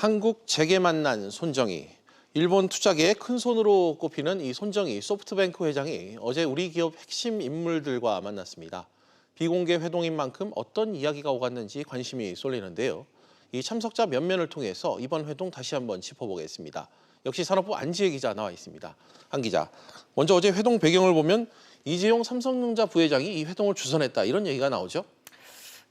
한국 재계 만난 손정희. 일본 투자계의 큰 손으로 꼽히는 이 손정희 소프트뱅크 회장이 어제 우리 기업 핵심 인물들과 만났습니다. 비공개 회동인 만큼 어떤 이야기가 오갔는지 관심이 쏠리는데요. 이 참석자 면면을 통해서 이번 회동 다시 한번 짚어보겠습니다. 역시 산업부 안지혜 기자 나와 있습니다. 한 기자, 먼저 어제 회동 배경을 보면 이재용 삼성전자 부회장이 이 회동을 주선했다 이런 얘기가 나오죠.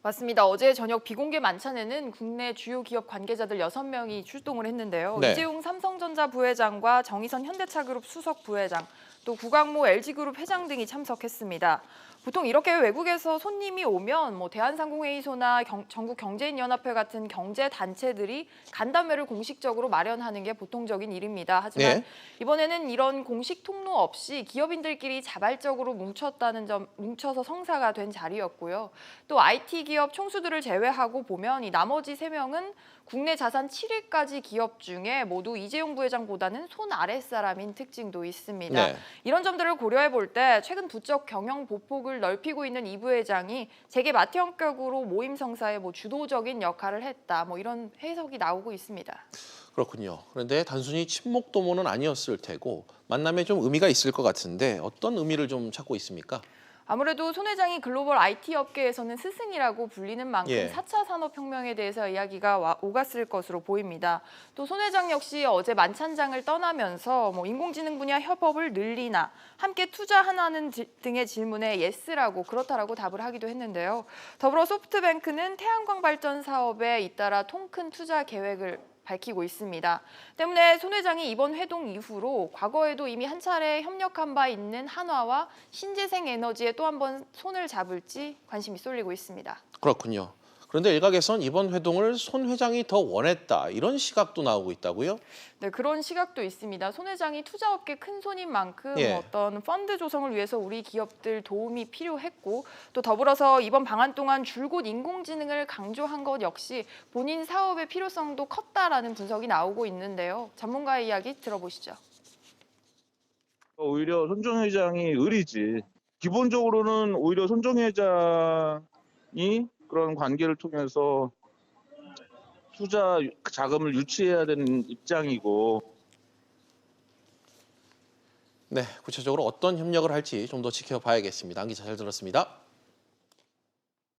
맞습니다. 어제 저녁 비공개 만찬에는 국내 주요 기업 관계자들 6명이 출동을 했는데요. 네. 이재용 삼성전자 부회장과 정의선 현대차그룹 수석 부회장, 또 구광모 LG그룹 회장 등이 참석했습니다. 보통 이렇게 외국에서 손님이 오면 뭐 대한상공회의소나 경- 전국 경제인연합회 같은 경제 단체들이 간담회를 공식적으로 마련하는 게 보통적인 일입니다. 하지만 네. 이번에는 이런 공식 통로 없이 기업인들끼리 자발적으로 뭉쳤다는 점, 뭉쳐서 성사가 된 자리였고요. 또 IT 기업 총수들을 제외하고 보면 이 나머지 세 명은 국내 자산 7위까지 기업 중에 모두 이재용 부회장보다는 손 아랫사람인 특징도 있습니다. 네. 이런 점들을 고려해 볼 때 최근 부쩍 경영 보폭을 넓히고 있는 이 부회장이 재계 마태형격으로 모임 성사에 뭐 주도적인 역할을 했다. 뭐 이런 해석이 나오고 있습니다. 그렇군요. 그런데 단순히 친목 도모는 아니었을 테고 만남에 좀 의미가 있을 것 같은데 어떤 의미를 좀 찾고 있습니까? 아무래도 손 회장이 글로벌 IT 업계에서는 스승이라고 불리는 만큼 예. 4차 산업혁명에 대해서 이야기가 와- 오갔을 것으로 보입니다. 또 손 회장 역시 어제 만찬장을 떠나면서 뭐 인공지능 분야 협업을 늘리나 함께 투자하나는 지- 등의 질문에 예스라고 그렇다라고 답을 하기도 했는데요. 더불어 소프트뱅크는 태양광 발전 사업에 잇따라 통큰 투자 계획을 밝히고 있습니다. 때문에 손 회장이 이번 회동 이후로 과거에도 이미 한 차례 협력한 바 있는 한화와 신재생 에너지에 또 한 번 손을 잡을지 관심이 쏠리고 있습니다. 그렇군요. 그런데 일각에선 이번 회동을 손 회장이 더 원했다 이런 시각도 나오고 있다고요? 네, 그런 시각도 있습니다. 손 회장이 투자업계 큰 손인 만큼 예. 어떤 펀드 조성을 위해서 우리 기업들 도움이 필요했고 또 더불어서 이번 방한 동안 줄곧 인공지능을 강조한 것 역시 본인 사업의 필요성도 컸다라는 분석이 나오고 있는데요. 전문가의 이야기 들어보시죠. 오히려 손정 회장이 의리지. 기본적으로는 오히려 손정 회장이 그런 관계를 통해서 투자 자금을 유치해야 되는 입장이고 네, 구체적으로 어떤 협력을 할지 좀 더 지켜봐야겠습니다. 한 기자 잘 들었습니다.